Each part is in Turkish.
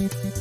Música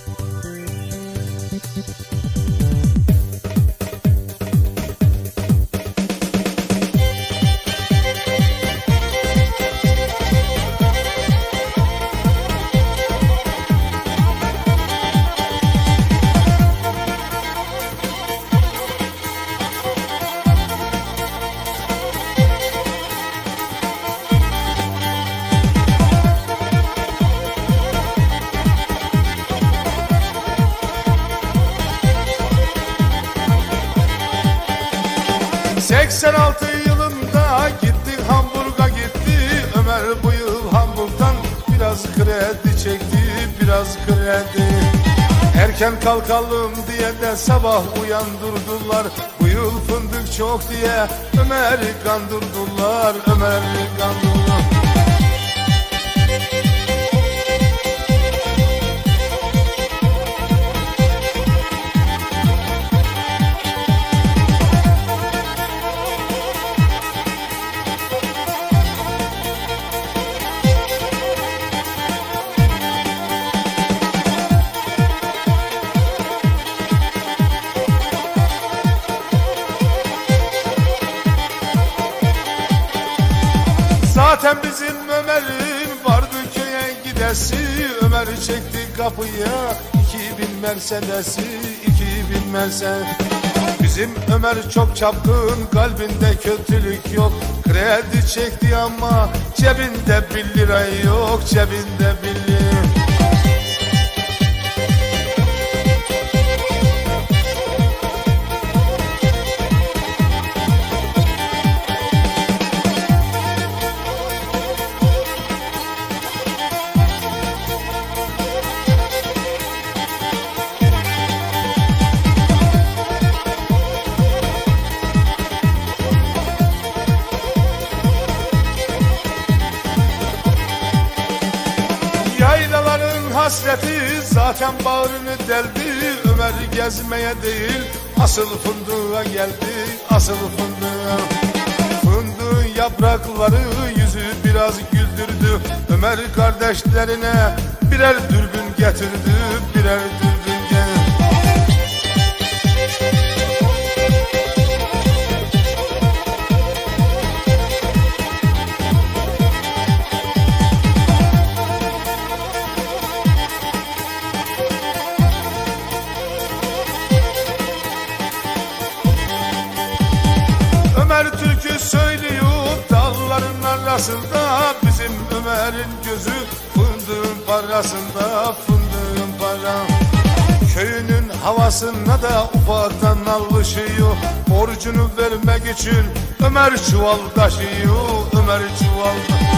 86 yılında gitti Hamburg'a gitti. Ömer bu yıl Hamburg'dan biraz kredi çekti biraz kredi. Erken kalkalım diye de sabah uyandırdılar. Bu yıl fındık çok diye Ömer'i kandırdılar Ömer'i kandırdılar Zaten bizim Ömer'in vardı köye gidesi. Ömer çekti kapıya 2000 Mercedes'i 2000 Mercedes Bizim Ömer çok çapkın kalbinde kötülük yok. Kredi çekti ama cebinde bir lira yok Cebinde bir lira Yaylaların hasreti zaten bağrını deldi. Ömer gezmeye değil asıl fındığa geldi Asıl fındığa. Fındığın yaprakları yüzü biraz güldürdü. Ömer kardeşlerine birer dürbün getirdi Birer dalların arasında Bizim Ömer'in gözü. Fındığın parasında Fındığın para. Köyünün havasına da ufaktan alışıyor. Borcunu vermek için Ömer çuval taşıyor Ömer çuval